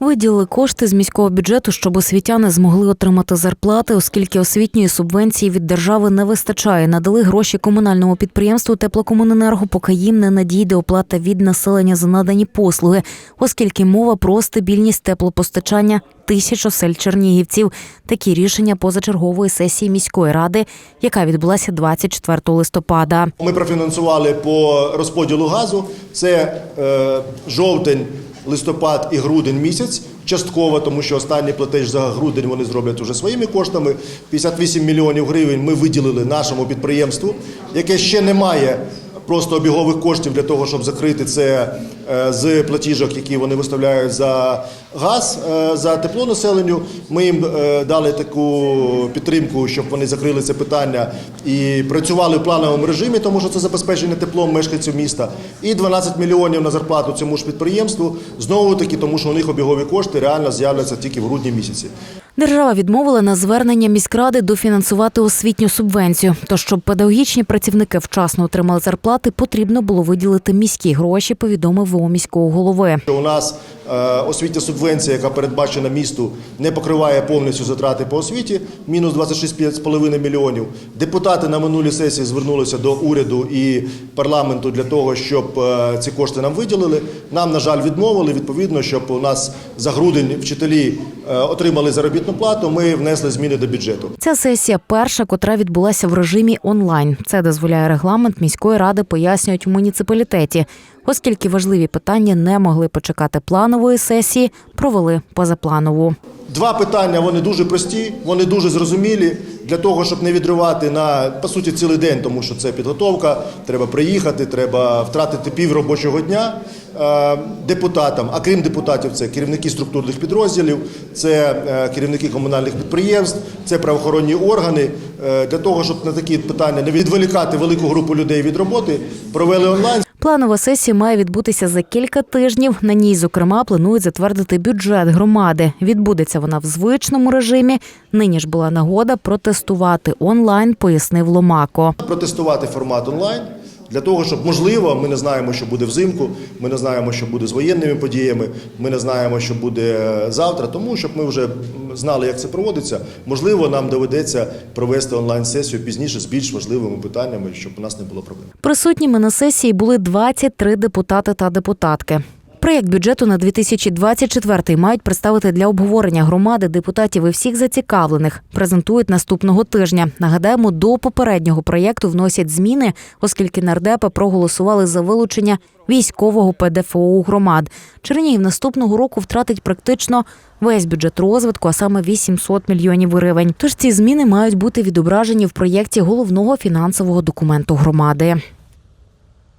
Виділили кошти з міського бюджету, щоб освітяни змогли отримати зарплати, оскільки освітньої субвенції від держави не вистачає. Надали гроші комунальному підприємству теплокомуненерго, поки їм не надійде оплата від населення за надані послуги, оскільки мова про стабільність теплопостачання тисяч осель чернігівців. Такі рішення позачергової сесії міської ради, яка відбулася 24 листопада. Ми профінансували по розподілу газу. Це е, жовтень, листопад і грудень місяць. Частково, тому що останній платеж за грудень вони зроблять уже своїми коштами. 58 мільйонів гривень ми виділили нашому підприємству, яке ще не має просто обігових коштів для того, щоб закрити це е, з платіжок, які вони виставляють за газ, е, за тепло населенню. Ми їм е, дали таку підтримку, щоб вони закрили це питання і працювали в плановому режимі, тому що це забезпечення теплом мешканців міста. І 12 мільйонів на зарплату цьому ж підприємству. Знову таки, тому що у них обігові кошти реально з'являться тільки в грудні місяці. Держава відмовила на звернення міськради дофінансувати освітню субвенцію. То щоб педагогічні працівники вчасно отримали зарплати, потрібно було виділити міські гроші. Повідомив ВО міського голови. У нас е, освітня субвенція, яка передбачена місту, не покриває повністю затрати по освіті, мінус 26,5 мільйонів. Депутати на минулій сесії звернулися до уряду і парламенту для того, щоб е, ці кошти нам виділили. Нам, на жаль, відмовили. Відповідно, щоб у нас за грудень вчителі е, отримали заробітну плату. Ми внесли зміни до бюджету. Ця сесія перша, котра відбулася в режимі онлайн. Це дозволяє регламент міської ради, пояснюють у муніципалітеті. Оскільки важливі питання не могли почекати планової сесії, провели позапланову. Два питання вони дуже прості, вони дуже зрозумілі для того, щоб не відривати на по суті цілий день, тому що це підготовка. Треба приїхати, треба втратити пів робочого дня депутатам. А крім депутатів, це керівники структурних підрозділів, це е, керівники комунальних підприємств, це правоохоронні органи. Е, Для того, щоб на такі питання не відволікати велику групу людей від роботи, провели онлайн. Планова сесія має відбутися за кілька тижнів. На ній, зокрема, планують затвердити бюджет громади. Відбудеться вона в звичному режимі. Нині ж була нагода протестувати онлайн, пояснив Ломако. протестувати формат онлайн для того, щоб можливо, ми не знаємо, що буде взимку, ми не знаємо, що буде з воєнними подіями, ми не знаємо, що буде е, завтра. Тому щоб ми вже знали, як це проводиться. Можливо, нам доведеться провести онлайн сесію пізніше з більш важливими питаннями, щоб у нас не було проблем. Присутніми на сесії були 23 депутати та депутатки. Проєкт бюджету на 2024 мають представити для обговорення громади депутатів і всіх зацікавлених. Презентують наступного тижня. Нагадаємо, до попереднього проєкту вносять зміни, оскільки нардепи проголосували за вилучення військового ПДФО громад. Чернігів наступного року втратить практично весь бюджет розвитку, а саме 800 мільйонів гривень. Тож ці зміни мають бути відображені в проєкті головного фінансового документу громади.